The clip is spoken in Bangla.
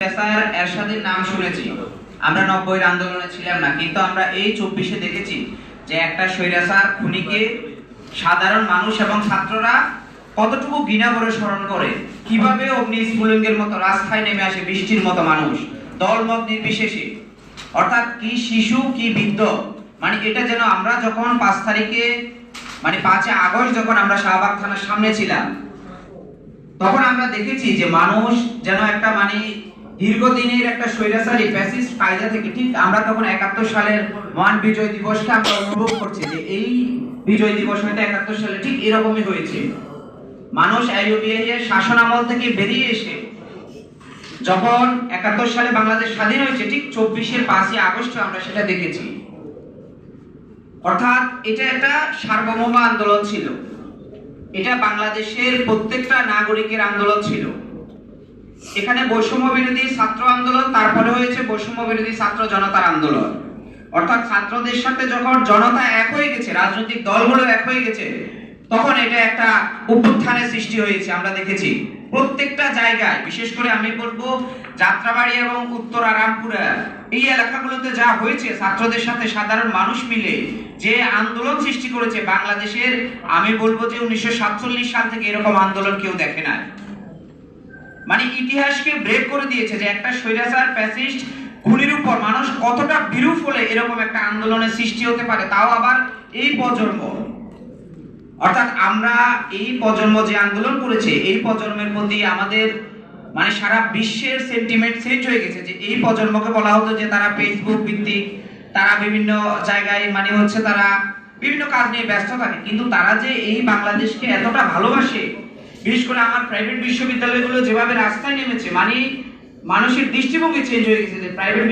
স্যার এরশাদের নাম শুনেছি। আমরা নব্বই আন্দোলনে ছিলাম না, কিন্তু আমরা এই চব্বিশে দেখেছি যে একটা স্বৈরাচার খুনিকে সাধারণ মানুষ এবং ছাত্ররা কতটুকু ঘৃণা করে স্মরণ করে। কীভাবে অগ্নি স্ফুলিঙ্গের মতো রাস্তায় নেমে আসে বৃষ্টির মতো মানুষ, দলমত নির্বিশেষে। অর্থাৎ কি শিশু, কি বৃদ্ধ? মানে এটা যেন আমরা যখন পাঁচ তারিখে মানে পাঁচে আগস্ট যখন আমরা শাহবাগ থানার সামনে ছিলাম, তখন আমরা দেখেছি যে মানুষ যেন একটা মানে দীর্ঘদিনের একটা স্বৈরাচারী ফ্যাসিস্ট কায়দা থেকে ঠিক আমরা তখন একাত্তর সালের মহান বিজয় দিবসকে আমরা অনুভব করছি যে এই বিজয় দিবস হয়তো একাত্তর সালে ঠিক এরকমই হয়েছে। মানুষ আইইউবিএ এর শাসন আমল থেকে বেরিয়ে এসে যখন একাত্তর সালে বাংলাদেশ স্বাধীন হয়েছে, ঠিক চব্বিশের পাঁচই আগস্ট আমরা সেটা দেখেছি। অর্থাৎ এটা একটা সার্বভৌম আন্দোলন ছিল। এটা বাংলাদেশের প্রত্যেকটা নাগরিকের আন্দোলন ছিল। এখানে বৈষম্য বিরোধী ছাত্র আন্দোলন, তারপরে হয়েছে বৈষম্য বিরোধী ছাত্র জনতার আন্দোলন। অর্থাৎ ছাত্রদের সাথে যখন জনতা এক হয়ে গেছে, রাজনৈতিক দলগুলো এক হয়ে গেছে, তখন এটা একটা উত্থানের সৃষ্টি হয়েছে, আমরা দেখেছি। প্রত্যেকটা জায়গায়, বিশেষ করে আমি বলব যাত্রাবাড়ি এবং উত্তর আরামপুরা, এই এলাকাগুলোতে যা হয়েছে, ছাত্রদের সাথে সাধারণ মানুষ মিলে যে আন্দোলন সৃষ্টি করেছে বাংলাদেশের, আমি বলব যে উনিশশো সাতচল্লিশ সাল থেকে এরকম আন্দোলন কেউ দেখে নাই। মানে ইতিহাসকে ব্রেক করে দিয়েছে যে একটা স্বৈরাচার ফ্যাসিস্ট খুনির উপর মানুষ কতটা বিরূপ হলে এরকম একটা আন্দোলনের সৃষ্টি হতে পারে, তাও আবার এই প্রজন্ম। অর্থাৎ আমরা এই প্রজন্ম যে আন্দোলন করেছে, এই প্রজন্মের প্রতি আমাদের মানে সারা বিশ্বের সেন্টিমেন্ট চেঞ্জ হয়ে গেছে যে এই প্রজন্মকে বলা হতো যে তারা ফেসবুক ভিত্তিক, তারা বিভিন্ন জায়গায় মানে হচ্ছে তারা বিভিন্ন কাজ নিয়ে ব্যস্ত থাকে। কিন্তু তারা যে এই বাংলাদেশকে এতটা ভালোবাসে বিশেষ করে আমার প্রাইভেট বিশ্ববিদ্যালয়গুলো যেভাবে রাস্তায় নেমেছে মানে মানুষের দৃষ্টিভঙ্গি চেঞ্জ হয়ে গেছে যে প্রাইভেট